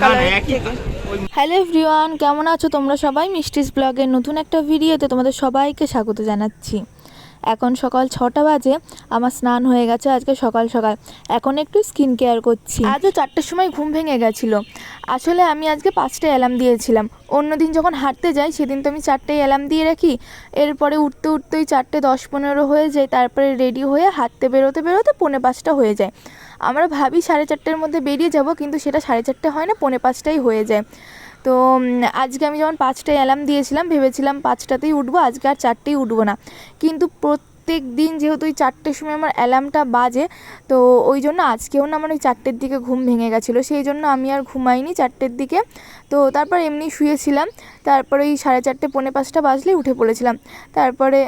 Colour থেকে। Hello everyone কেমন আছো তোমরা সবাই? মিষ্টিস ব্লগের নতুন একটা ভিডিওতে তোমাদের সবাইকে স্বাগত জানাচ্ছি। এখন সকাল ছটা বাজে আমার স্নান হয়ে গেছে আজকে সকাল সকাল। এখন একটু স্কিন কেয়ার করছি। আজও চারটের সময় ঘুম ভেঙে গেছিল। আসলে আমি আজকে পাঁচটায় অ্যালার্ম দিয়েছিলাম। অন্যদিন যখন হাঁটতে যাই সেদিন তো আমি চারটেয় অ্যালার্ম দিয়ে রাখি। এরপরে উঠতে উঠতেই চারটে দশ পনেরো হয়ে যায় তারপরে রেডি হয়ে হাঁটতে বেরোতে বেরোতে পৌনে পাঁচটা হয়ে যায়। আমরা ভাবি সাড়ে চারটের মধ্যে বেরিয়ে যাব, কিন্তু সেটা সাড়ে চারটে হয় না, পৌনে পাঁচটাই হয়ে যায়। তো আজকে আমি যেমন পাঁচটায় অ্যালার্ম দিয়েছিলাম, ভেবেছিলাম পাঁচটাতেই উঠবো, আজকে আর চারটেই উঠবো না। কিন্তু প্রত্যেক দিন যেহেতু ওই চারটের সময় আমার অ্যালার্মটা বাজে, তো ওই জন্য আজকেও না আমার ওই চারটের দিকে ঘুম ভেঙে গেছিল। সেই জন্য আমি আর ঘুমাইনি চারটের দিকে। তো তারপর এমনি শুয়েছিলাম। তারপরে ওই সাড়ে চারটে, পৌনে পাঁচটা বাজলেই উঠে পড়েছিলাম। তারপরে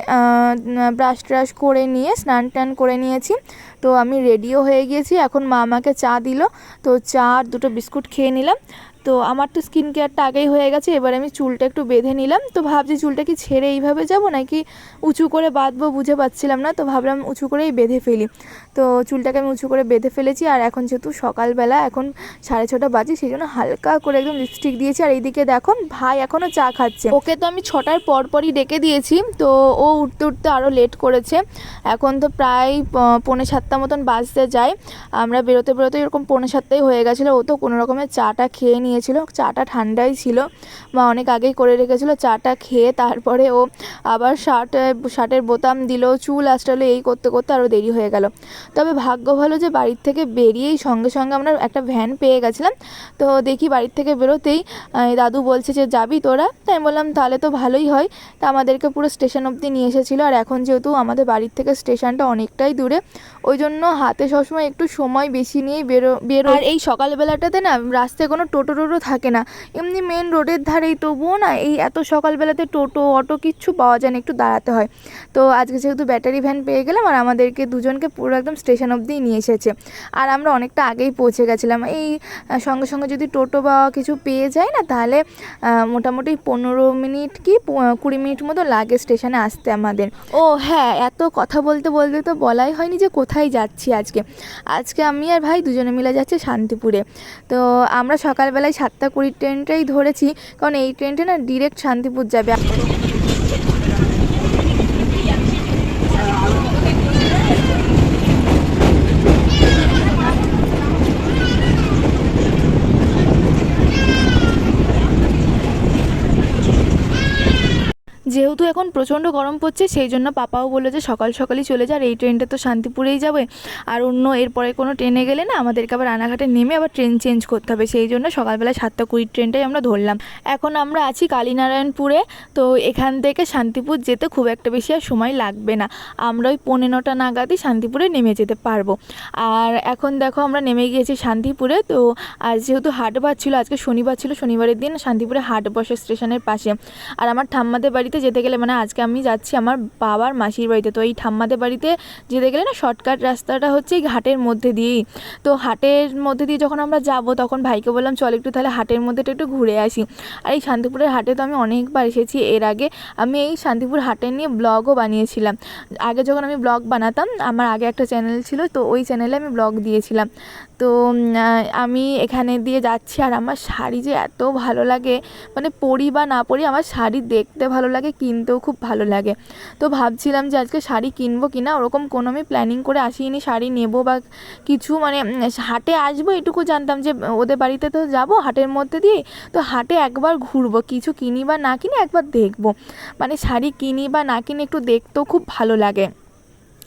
ব্রাশ ট্রাশ করে নিয়ে, স্নান টান করে নিয়েছি। তো আমি রেডিও হয়ে গিয়েছি। এখন মা আমাকে চা দিল। তো চা আর দুটো বিস্কুট খেয়ে নিলাম। তো আমার তো স্কিন কেয়ারটা আগেই হয়ে গেছে, এবার আমি চুলটা একটু বেঁধে নিলাম। তো ভাবছি চুলটা কি ছেড়ে এইভাবে যাব নাকি উঁচু করে বাঁধবো বুঝে পাচ্ছিলাম না, তো ভাবলাম উঁচু করেই বেঁধে ফেলি। তো চুলটাকে আমি উঁচু করে বেঁধে ফেলেছি আর এখন যেহেতু সকালবেলা, এখন সাড়ে ছটা বাজে সেই জন্য হালকা করে একদম লিপস্টিক দিয়েছি। আর এইদিকে দেখো, ভাই এখনও চা খাচ্ছে। ওকে তো আমি ছটার পর পরই ডেকে দিয়েছি, তো ও উঠতে উঠতে আরও লেট করেছে। এখন তো প্রায় পৌনে সাতটা মতন বাজতে যায়। আমরা বেরোতে বেরোতে এরকম পৌনে সাতটাই হয়ে গেছিল, ও তো কোনো রকমের চাটা খেয়ে নিয়েছিল চাটা ঠান্ডাই ছিল। মা অনেক আগেই করে রেখেছিল চাটা খেয়ে তারপরে ও আবার শার্ট শার্টের বোতাম দিল, চুল আঁচড়ালো, এই করতে করতে আরও দেরি হয়ে গেল। তবে ভাগ্য ভালো যে বাড়ির থেকে বেরিয়েই সঙ্গে সঙ্গে আমরা একটা ভ্যান পেয়ে গেছিলাম। তো দেখি বাড়ির থেকে বেরোতেই দাদু বলছে যে, যাবি তোরা? তাই বললাম, তাহলে তো ভালোই হয়। তা আমাদেরকে পুরো স্টেশন অবধি নিয়ে এসেছিল। আর এখন যেহেতু আমাদের বাড়ির থেকে স্টেশনটা অনেকটাই দূরে, ওই জন্য হাতে সবসময় একটু সময় বেশি নিয়েই বেরো বেরো আর এই সকালবেলাটাতে না, রাস্তায় কোনো টোটো টোটো থাকে না। এমনি মেন রোডের ধারেই তবুও না এই এত সকালবেলাতে টোটো, অটো কিচ্ছু পাওয়া যায় না, একটু দাঁড়াতে হয়। তো আজকে যেহেতু ব্যাটারি ভ্যান পেয়ে গেলাম আর আমাদেরকে দুজনকে পুরো একদম স্টেশন অবধিই নিয়ে এসেছে। আর আমরা অনেকটা আগেই পৌঁছে গেছিলাম। এই সঙ্গে সঙ্গে যদি টোটো বা কিছু পেয়ে যায় না তাহলে মোটামুটি পনেরো মিনিট কি কুড়ি মিনিট মতো লাগে স্টেশনে আসতে আমাদের। ও হ্যাঁ এত কথা বলতে বলতে তো বলাই হয়নি যে কোথায় যাচ্ছি আজকে। আজকে আমি আর ভাই দুজনে মিলে যাচ্ছি শান্তিপুরে। তো আমরা সকালবেলায় সাতটা কুড়ির ট্রেনটাই ধরেছি। কারণ এই ট্রেনটা না ডিরেক্ট শান্তিপুর যাবে। যেহেতু এখন প্রচণ্ড গরম পড়ছে, সেই জন্য পাপাও বলল যে সকাল সকালই চলে যা, আর এই ট্রেনটা তো শান্তিপুরেই যাবে। আর অন্য এরপরে কোনো ট্রেনে গেলে না আমাদেরকে আবার রানাঘাটে নেমে আবার ট্রেন চেঞ্জ করতে হবে, সেই জন্য সকালবেলা সাতটা কুড়ির ট্রেনটাই আমরা ধরলাম। এখন আমরা আছি কালীনারায়ণপুরে, তো এখান থেকে শান্তিপুর যেতে খুব একটা বেশি আর সময় লাগবে না। আমরা ওই পৌনে নটা নাগাদই শান্তিপুরে নেমে যেতে পারব। আর এখন দেখো আমরা নেমে গিয়েছি শান্তিপুরে, তো আজ যেহেতু হাটবার ছিল, আজকে শনিবার ছিল, শনিবারের দিন শান্তিপুরে হাট বসে স্টেশনের পাশে। আর আমার ঠাম্মাদের বাড়িতে যেতে গেলে মানে আজকে আমি যাচ্ছি আমার বাবার মাসির বাড়িতে। তো এই ঠাম্মাদের বাড়িতে যেতে গেলে না শর্টকাট রাস্তাটা হচ্ছে এই ঘাটের মধ্যে দিয়েই। তো হাটের মধ্যে দিয়ে যখন আমরা যাব তখন ভাইকে বললাম, চল একটু তাহলে হাটের মধ্যেটা একটু ঘুরে আসি। আর এই শান্তিপুরের হাটে তো আমি অনেকবার এসেছি। এর আগে আমি এই শান্তিপুর হাটে নিয়ে ব্লগও বানিয়েছিলাম। আগে যখন আমি ব্লগ বানাতাম, আমার আগে একটা চ্যানেল ছিল, তো ওই চ্যানেলে আমি ব্লগ দিয়েছিলাম। তো আমি এখানে দিয়ে যাচ্ছি আর আমার শাড়ি যে এত ভালো লাগে মানে পরি বা না পরি, আমার শাড়ি দেখতে ভালো লাগে কিনতেও খুব ভালো লাগে। তো ভাবছিলাম যে আজকে শাড়ি কিনবো কি না ওরকম কোনো আমি প্ল্যানিং করে আসিনি, শাড়ি নেব বা কিছু মানে হাটে আসব এটুকু জানতাম যে, ওদের বাড়িতে তো যাব হাটের মধ্যে দিয়ে তো হাটে একবার ঘুরবো, কিছু কিনি বা না কিনি একবার দেখব। মানে শাড়ি কিনি বা না কিনি একটু দেখতেও খুব ভালো লাগে।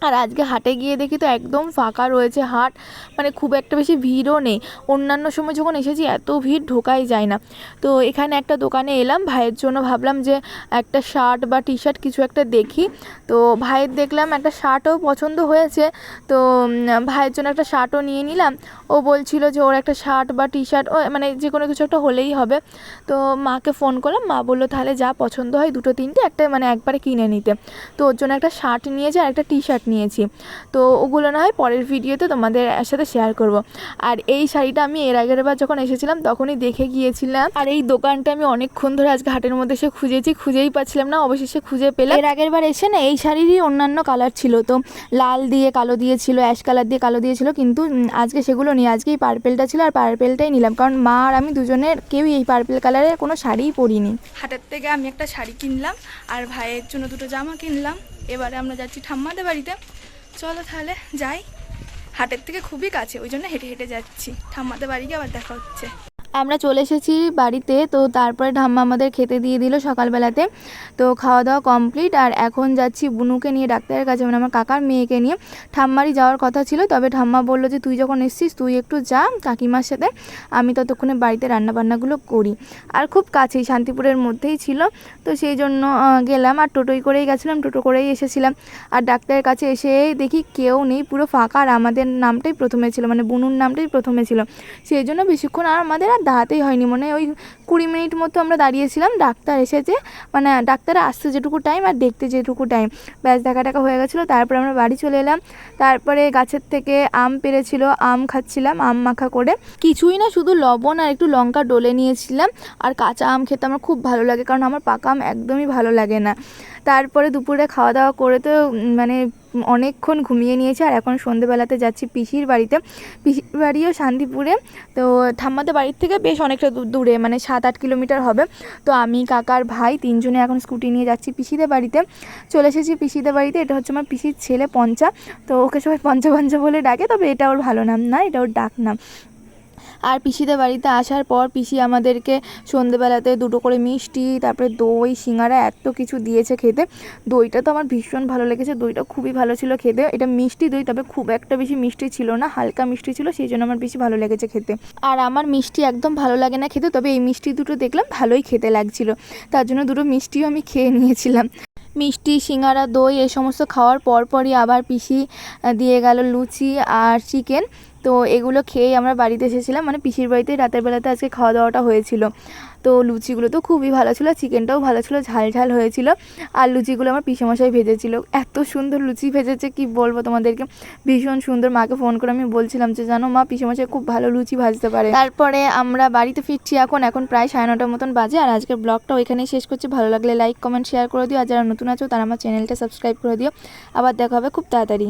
আর আজকে হাটে গিয়ে দেখি তো একদম ফাঁকা রয়েছে হাট মানে খুব একটা বেশি ভিড়ও নেই। অন্যান্য সময় যখন এসেছি এত ভিড় ঢোকাই যায় না। তো এখানে একটা দোকানে এলাম, ভাইয়ের জন্য ভাবলাম যে একটা শার্ট বা টি শার্ট কিছু একটা দেখি। তো ভাইয়ের দেখলাম একটা শার্টও পছন্দ হয়েছে, তো ভাইয়ের জন্য একটা শার্টও নিয়ে নিলাম। ও বলছিল যে ওর একটা শার্ট বা টি শার্ট ও মানে যে কোনো কিছু একটা হলেই হবে। তো মাকে ফোন করলাম, মা বলল, তাহলে যা পছন্দ হয় দুটো, তিনটে, একটা মানে একবারে কিনে নিতে। তো ওর জন্য একটা শার্ট নিয়েছে আর একটা টি শার্ট নিয়েছি। তো ওগুলো না হয় পরের ভিডিওতে তোমাদের সাথে শেয়ার করব। আর এই শাড়িটা আমি এর আগের বার যখন এসেছিলাম তখনই দেখে গিয়েছিলাম। আর এই দোকানটা আমি অনেকক্ষণ ধরে আজকে হাটের মধ্যে এসে খুঁজেছি খুঁজেই পাচ্ছিলাম না। অবশেষে খুঁজে পেলাম। এর আগের বার এসে না এই শাড়িরই অন্যান্য কালার ছিল। তো লাল দিয়ে কালো দিয়েছিল অ্যাশ কালার দিয়ে কালো দিয়েছিল কিন্তু আজকে সেগুলো নিয়ে আজকে এই পার্পেলটা ছিল আর পার্পেলটাই নিলাম। কারণ মা আর আমি দুজনের কেউই এই পার্পেল কালারের কোনো শাড়িই পরিনি। হাটের থেকে আমি একটা শাড়ি কিনলাম আর ভাইয়ের জন্য দুটো জামা কিনলাম। এবারে আমরা যাচ্ছি ঠাম্মাদের বাড়িতে। চলো তাহলে যাই। হাটের থেকে খুবই কাছে, ওই জন্য হেঁটে হেঁটে যাচ্ছি। ঠাম্মাদের বাড়ি গিয়ে আবার দেখা হচ্ছে। আমরা চলে এসেছি বাড়িতে, তো তারপরে ঠাম্মা আমাদের খেতে দিয়ে দিল সকালবেলাতে। তো খাওয়া দাওয়া কমপ্লিট আর এখন যাচ্ছি বুনুকে নিয়ে ডাক্তারের কাছে মানে আমার কাকার মেয়েকে নিয়ে। ঠাম্মারই যাওয়ার কথা ছিল, তবে ঠাম্মা বলল যে, তুই যখন এসছিস, তুই একটু যা কাকিমার সাথে, আমি ততক্ষণে বাড়িতে রান্নাবান্নাগুলো করি। আর খুব কাছেই, শান্তিপুরের মধ্যেই ছিল। তো সেই জন্য গেলাম আর টোটোই করেই গেছিলাম, টোটো করেই এসেছিলাম। আর ডাক্তারের কাছে এসে দেখি কেউ নেই, পুরো ফাঁকা, আর আমাদের নামটাই প্রথমে ছিল মানে বুনুর নামটাই প্রথমে ছিল। সেই জন্য বেশিক্ষণ আর আমাদের আর দাঁড়াতেই হয়নি। মানে ওই কুড়ি মিনিট মতো আমরা দাঁড়িয়েছিলাম। ডাক্তার এসেছে মানে ডাক্তার আসতে যেটুকু টাইম আর দেখতে যেটুকু টাইম ব্যাস দেখা টাকা হয়ে গেছিল। তারপরে আমরা বাড়ি চলে এলাম। তারপরে গাছের থেকে আম পেরেছিল, আম খাচ্ছিলাম, আম মাখা করে। কিছুই না, শুধু লবণ আর একটু লঙ্কা ডলে নিয়েছিলাম। আর কাঁচা আম খেতে আমার খুব ভালো লাগে, কারণ আমার পাকা আম একদমই ভালো লাগে না। তারপরে দুপুরে খাওয়া দাওয়া করে তো মানে অনেকক্ষণ ঘুমিয়ে নিয়েছে আর এখন সন্ধেবেলাতে যাচ্ছি পিসির বাড়িতে। পিসির বাড়িও শান্তিপুরে। তো ঠাম্মাদের বাড়ির থেকে বেশ অনেকটা দূরে মানে সাত আট কিলোমিটার হবে। তো আমি কাকার ভাই তিনজনে এখন স্কুটি নিয়ে যাচ্ছি পিসিদের বাড়িতে। চলে এসেছি পিসিদের বাড়িতে। এটা হচ্ছে আমার পিসির ছেলে পঞ্চা। তো ওকে সবাই পঞ্চা পঞ্চা বলে ডাকে, তবে এটা ওর ভালো নাম না, এটা ওর ডাক নাম। আর পিসিদের বাড়িতে আসার পর পিসি আমাদেরকে সন্ধেবেলাতে দুটো করে মিষ্টি, তারপরে দই, সিঙ্গারা, এত কিছু দিয়েছে খেতে। দইটা তো আমার ভীষণ ভালো লেগেছে, দইটা খুবই ভালো ছিল খেতে। এটা মিষ্টি দই, তবে খুব একটা বেশি মিষ্টি ছিল না, হালকা মিষ্টি ছিল, সেই জন্য আমার বেশি ভালো লেগেছে খেতে। আর আমার মিষ্টি একদম ভালো লাগে না খেতে, তবে এই মিষ্টি দুটো দেখলাম ভালোই খেতে লাগছিল। তার জন্য দুটো মিষ্টিও আমি খেয়ে নিয়েছিলাম। মিষ্টি, সিঙ্গারা, দই এই সমস্ত খাওয়ার পরপরই আবার পিসি দিয়ে গেল লুচি আর চিকেন। তো এগুলো খেয়েই আমরা বাড়িতে এসেছিলাম। মানে পিসির বাড়িতে রাতের বেলাতে আজকে খাওয়া দাওয়াটা হয়েছিল। তো লুচিগুলো তো খুবই ভালো ছিল, চিকেনটাও ভালো ছিল, ঝাল ঝাল হয়েছিল। আর লুচিগুলো আমার পিসেমশাই ভেজেছিল। এত সুন্দর লুচি ভেজেছে, কি বলব তোমাদেরকে? ভীষণ সুন্দর। মাকে ফোন করে আমি বলছিলাম যে, জানো মা, পিসেমশাই খুব ভালো লুচি ভাজতে পারে। তারপরে আমরা বাড়িতে ফিরছি এখন। এখন প্রায় সাড়ে নটার মতন বাজে। আর আজকের ব্লগটা ওইখানেই শেষ করছি। ভালো লাগলে লাইক, কমেন্ট, শেয়ার করে দিও। আর যারা নতুন আছো, তারা আমার চ্যানেলটা সাবস্ক্রাইব করে দিও। আবার দেখা হবে খুব তাড়াতাড়ি।